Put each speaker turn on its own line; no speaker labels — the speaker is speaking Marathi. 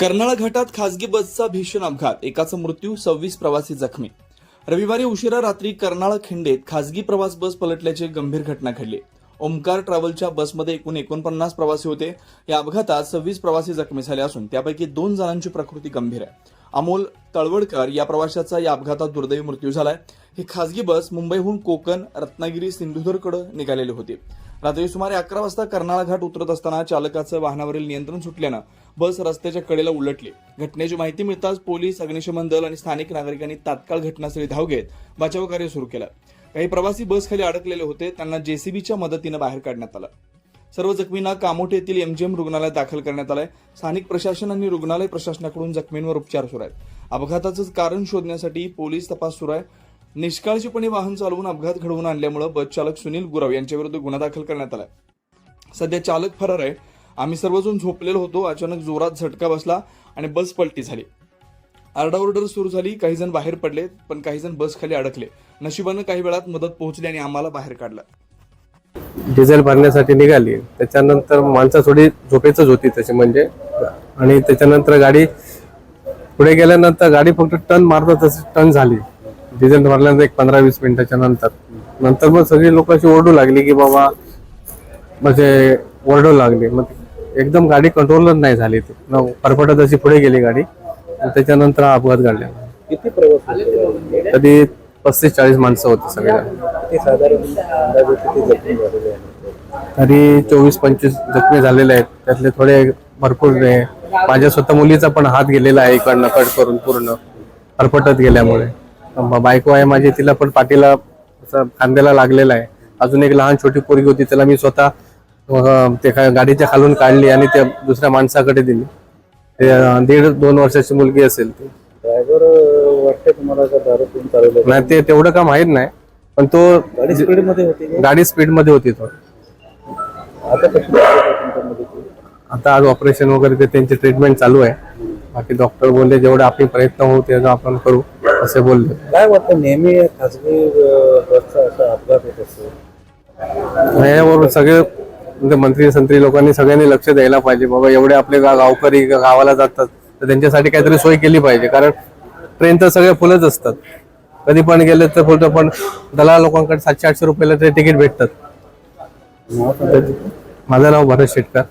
कर्नाळ घाटात खासगी बसचा भीषण अपघात. एकाचा मृत्यू सव्वीस प्रवासी जखमी. रविवारी उशिरा रात्री कर्नाळ खिंडेत खासगी प्रवास बस पलटल्याची गंभीर घटना घडली. ओमकार ट्रॅव्हलच्या बसमध्ये एकूण एकोणपन्नास प्रवासी होते. या अपघातात सव्वीस प्रवासी जखमी झाले असून त्यापैकी दोन जणांची प्रकृती गंभीर आहे. अमोल तळवडकर या प्रवाशाचा या अपघातात दुर्दैवी मृत्यू झालाय. ही खासगी बस मुंबईहून कोकण रत्नागिरी सिंधुदुर्गकडे निघालेली होती. रात्री सुमारे अकरा वाजता कर्नाळा घाट उतरत असताना चालकाचं वाहनावरील नियंत्रण सुटल्यानं बस रस्त्याच्या कडेला उलटली. घटनेची माहिती मिळताच पोलीस अग्निशमन दल आणि स्थानिक नागरिकांनी तात्काळ घटनास्थळी धाव घेत बचाव कार्य सुरू केलं. काही प्रवासी बसखाली अडकलेले होते. त्यांना जेसीबीच्या मदतीनं बाहेर काढण्यात आलं. सर्व जखमींना कामोठे येथील एमजीएम रुग्णालयात दाखल करण्यात आलंय. स्थानिक प्रशासन आणि रुग्णालय प्रशासनाकडून जखमींवर उपचार सुरू आहेत. अपघाताचं कारण शोधण्यासाठी पोलीस तपास सुरू आहे. निष्काळजीपणे वाहन चालवून अपघात घडवून आणल्यामुळे बस चालक सुनील गुरव यांच्याविरुद्ध गुन्हा दाखल करण्यात आलाय. सध्या चालक फरार आहे. आम्ही सर्वजण झोपलेलो होतो. अचानक जोरात झटका बसला आणि बस पलटी झाली. आरडाओरडर सुरू झाली. काही जण बाहेर पडले पण काही जण बस खाली अडकले. नशिबानं काही वेळात मदत पोहोचली आणि आम्हाला बाहेर काढलं.
डिझेल भरण्यासाठी निघाली. त्याच्यानंतर माणसं थोडी झोपेचच होती तशी म्हणजे. आणि त्याच्यानंतर गाडी पुढे गेल्यानंतर गाडी फक्त टर्न मारता तशी टर्न झाली. डिझेल भरल्यानंतर एक पंधरा वीस मिनिटाच्या नंतर. नंतर मग सगळी लोक अशी ओरडू लागली की बाबा म्हणजे ओरडू लागली. मग एकदम गाडी कंट्रोलच नाही झाली ती. न परपटत अशी पुढे गेली गाडी. त्याच्यानंतर हा अपघात घडला.
किती प्रवास?
कधी पस्तीस चाळीस माणसं होती सगळ्या
किती साधारण अंदाजे किती जखमी झालेले आहेत?
तरी चोवीस पंचवीस जखमी झालेले आहेत. त्यातले थोडे भरपूर आहे माझ्या स्वतः मुलीचा पण हात गेलेला आहे इकडनं कट करून पूर्ण फरफटत गेल्यामुळे. ब- बायको आहे माझी तिला पण पाठीला असं खांद्याला लागलेला आहे. अजून एक लहान छोटी पोरगी होती त्याला मी स्वतः अं, ते गाडीच्या खालून काढली आणि त्या दुसऱ्या माणसाकडे दिली. ते अं, दीड दोन वर्षाची मुलगी असेल ती.
ड्रायव्हर वाटते तुम्हाला का दारू पिऊन चालवलं
नाही ते तेवढं का माहीत नाही पण तो
गाडी स्पीडमध्ये होती का?
गाडी स्पीडमध्ये होती तो.
आता कशी तुमच्यामध्ये ती?
आता आज ऑपरेशन वगैरे ते त्यांची ट्रीटमेंट चालू आहे. बाकी डॉक्टर बोलले जेवढे आपले प्रयत्न होऊ तेवढं आपण करू असे बोलले.
काय वाटतं नेहमी खासगी अं, बसचा असा अपघात होत असतो?
यावर सगळे म्हणजे मंत्री संत्री लोकांनी सगळ्यांनी लक्ष द्यायला पाहिजे बाबा एवढे आपले गा- गावकरी गावाला जातात. तर त्यांच्यासाठी काहीतरी सोय केली पाहिजे. कारण ट्रेन तर सगळे फुलच असतात. कधी पण गेले तर फुलतं पण दलाल लोकांकडे सातशे आठशे रुपयाला ते तिकीट भेटतात. माझं नाव भरत शेटकर.